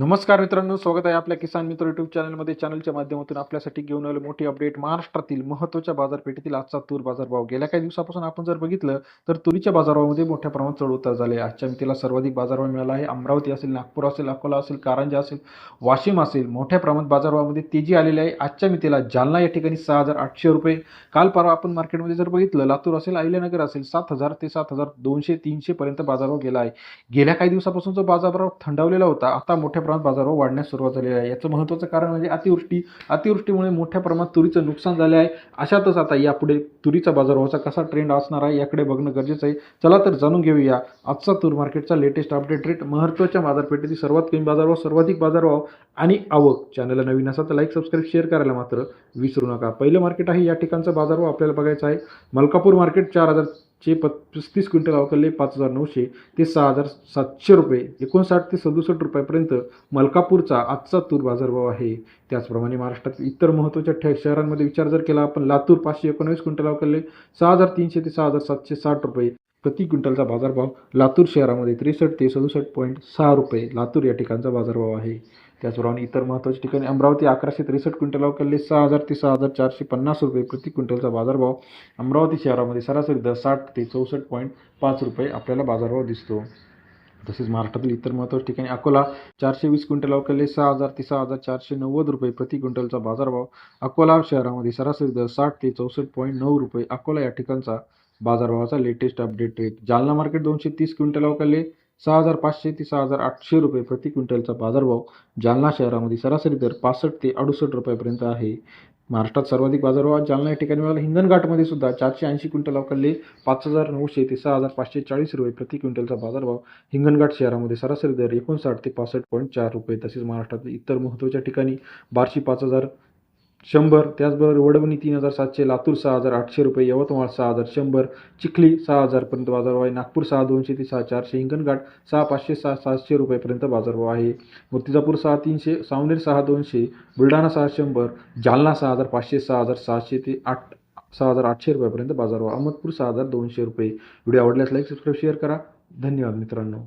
नमस्कार मित्रांनो स्वागत आहे आपल्या किसान मित्र युट्यूब चॅनलमध्ये चॅनलच्या माध्यमातून आपल्यासाठी घेऊन आलो मोठी अपडेट महाराष्ट्रातील महत्त्वाच्या बाजारपेठेतील आजचा तूर बाजारभाव. गेल्या काही दिवसापासून आपण जर बघितलं तर तुरीच्या बाजारभावामध्ये मोठ्या प्रमाणात चढ उतार झाले आजच्या मितीला सर्वाधिक बाजारभाव मिळाला आहे. अमरावती असेल नागपूर असेल अकोला असेल कारंजा असेल वाशिम असेल मोठ्या प्रमाणात बाजारभावामध्ये तेजी आलेली आहे. आजच्या मितीला जालना या ठिकाणी सहा हजार आठशे रुपये. काल परवा आपण मार्केटमध्ये जर बघितलं लातूर असेल अहिल्यानगर असेल सात हजार ते सात हजार दोनशे तीनशेपर्यंत बाजारभाव गेला आहे. गेल्या काही दिवसापासून जो बाजारभाव थंडावलेला होता आता मोठ्या प्रमाणात बाजारभाव वाढण्यास सुरुवात झालेली आहे. याचं महत्त्वाचं कारण म्हणजे अतिवृष्टी. अतिवृष्टीमुळे मोठ्या प्रमाणात तुरीचं नुकसान झाले आहे. अशातच आता यापुढे तुरीचा बाजारभावाचा कसा ट्रेंड असणार आहे याकडे बघणं गरजेचं आहे. चला तर जाणून घेऊया आजचा तूर मार्केटचा लेटेस्ट अपडेट रेट महत्त्वाच्या बाजारपेठेतील सर्वात कमी बाजारभाव सर्वाधिक बाजारभाव आणि आवक. चॅनलला नवीन असा तर लाईक सबस्क्राईब शेअर करायला मात्र विसरू नका. पहिलं मार्केट आहे या ठिकाणचा बाजारभाव आपल्याला बघायचा आहे. मलकापूर मार्केट चार हजार चे प पस्तीस क्विंटल अवकलले पाच हजार नऊशे ते सहा हजार सातशे रुपये एकोणसाठ ते सदुसष्ट रुपयापर्यंत मलकापूरचा आजचा तूर बाजारभाव आहे. त्याचप्रमाणे महाराष्ट्रातील इतर महत्त्वाच्या ठे शहरांमध्ये विचार जर केला आपण लातूर पाचशे एकोणावीस क्विंटल अवकलले सहा हजार तीनशे ते सहा हजार सातशे साठ रुपये प्रति क्विंटलचा बाजारभाव लातूर शहरामध्ये त्रेसष्ट ते सदुसष्ट पॉईंट सहा रुपये. लातूर या ठिकाणचा बाजारभाव आहे. त्याचप्रमाणे इतर महत्त्वाच्या ठिकाणी अमरावती अकराशे त्रेसष्ट क्विंटल अवकलले सहा हजार ते सहा हजार चारशे पन्नास रुपये प्रति क्विंटलचा बाजारभाव अमरावती शहरामध्ये सरासरी दर साठ ते चौसष्ट पॉईंट पाच रुपये आपल्याला बाजारभाव दिसतो. तसेच महाराष्ट्रातील इतर महत्त्वाच्या ठिकाणी अकोला चारशे वीस क्विंटल अवकलले सहा हजार ते सहा हजार चारशे नव्वद रुपये प्रति क्विंटलचा बाजारभाव अकोला शहरामध्ये सरासरी दर साठ ते चौसष्ट पॉईंट नऊ रुपये अकोला या ठिकाणचा बाजारभावाचा latest update rate Jalna market दोनशे तीस क्विंटल अवकाले सहा हजार पाचशे ते सहा हजार आठशे रुपये प्रति क्विंटलचा बाजारभाव. जालना शहरामध्ये सरासरी दर पासष्ट ते अडुसष्ट रुपयापर्यंत आहे. महाराष्ट्रात सर्वाधिक बाजारभाव जालना या ठिकाणी मिळाला. हिंगणघाटमध्ये सुद्धा चारशे ऐंशी क्विंटल अवकलले पाच हजार नऊशे ते सहा हजार पाचशे चाळीस रुपये प्रति क्विंटलचा बाजारभाव. हिंगणघाट शहरामध्ये सरासरी दर एकोणसाठ ते पासष्ट पॉईंट चार रुपये तसेच महाराष्ट्रातील इतर महत्त्वाच्या ठिकाणी बार्शी पाच हजार शंभर त्याचबरोबर वडवणी तीन हजार सातशे लातूर सहा हजार आठशे रुपये यवतमाळ सहा हजार शंभर चिखली सहा हजारपर्यंत बाजारभाव आहे नागपूर सहा दोनशे ते सहा चारशे हिंगणघाट सहा पाचशे सहा सातशे रुपयेपर्यंत बाजारभाव आहे. मूर्तिजापूर सहा तीनशे सावनेर सहा दोनशे बुलढाणा सहा शंभर जालना सहा हजार पाचशे सहा हजार सहाशे ते आठ सहा हजार आठशे रुपयापर्यंत बाजारभाव अहमदपूर सहा हजार दोनशे रुपये. व्हिडिओ आवडल्यास लाईक सबस्क्राईब शेअर करा. धन्यवाद मित्रांनो.